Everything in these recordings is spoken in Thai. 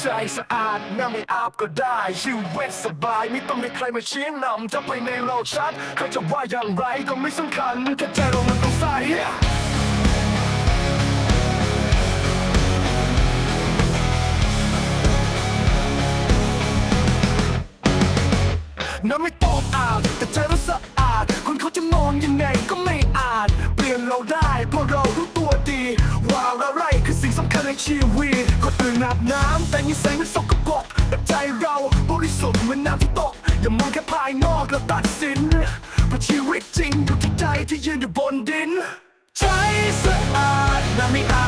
ใจสะอาดน้ำไม่อาบก็ได้ชีวิตสบายไม่ต้องมีใครมาชี้นำจะไปในเราชัดใครจะว่าอย่างไรก็ไม่สำคัญแค่ใจเรามันต้องใสน้ำไม่ต้องอาบแต่ใจเราสะอาดคนเขาจะมองยังไงก็ไม่ ตคนอื่นอาบน้ำแต่นิสัยมันสกปรกแต่ใจเราบริสุทธิ์เหมือนน้ำที่ตก อย่ามองแค่ภายนอกแล้วตัดสินเพราะชีวิตจริงอยู่ที่ใจที่ยืนอยู่บนดิน ใจสะอาดน้ำไม่อา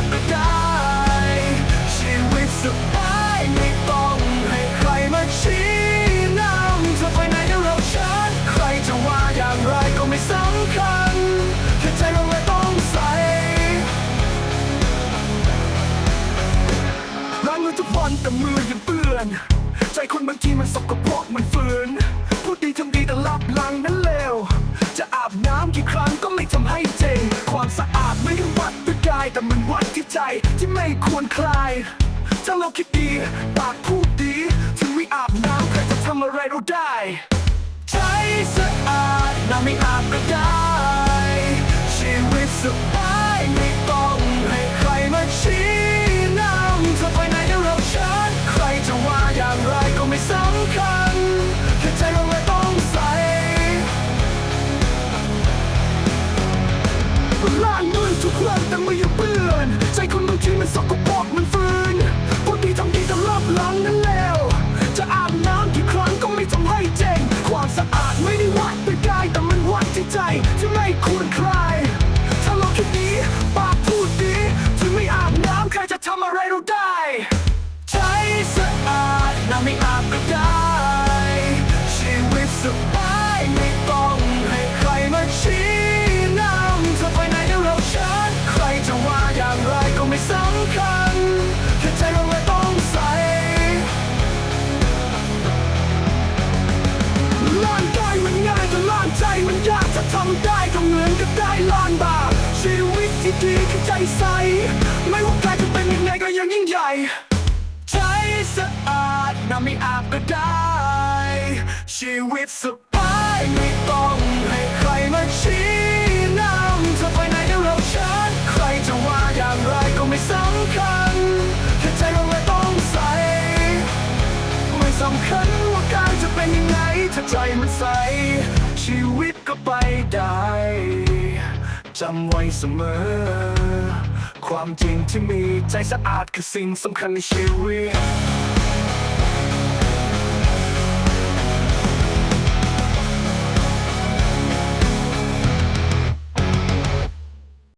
ทุกวันแต่มือยังเปื้อน ใจคนบางทีมันสกปรกมันฝืนพูดดีทำดีแต่ลับหลังนั้นเลวจะอาบน้ำกี่ครั้งก็ไม่ทำให้เจงความสะอาดไม่ได้วัดด้วยกายแต่มันวัดที่ใจที่ไม่ควรคลาย ถ้าเราคิดดีปากพูดดี ใจสะอาดน้ำไม่อาบก็ได้ ชีวิตสบายไม่ต้องให้ใครมาชี้นำจะไปไหนเดี๋ยวเราชัดใครจะว่าอย่างไรก็ไม่สำคัญแค่ใจเราไม่ต้องใส่ล้านกายมันง่ายแต่ล้านใจมันยากจะทำได้ก็เหมือนกับได้ล้านบาทชีวิตที่ดีคือใจใสไม่ว่า ก็ยังยิ่งใหญ่ใจสะอาดน้ำไม่อาบก็ได้ ชีวิตสบายไม่ต้องให้ใครมาชี้นำจะไปไหนเดี๋ยวเราชัดใครจะว่าอย่างไรก็ไม่สำคัญแค่ใจเราไม่ต้องใส่ไม่สำคัญว่ากายจะเป็นยังไงถ้าใจมันใส ชีวิตก็ไปได้จำไว้เสมอ ความจริงที่มีใจสะอาดคือสิ่งสำคัญในชีวิต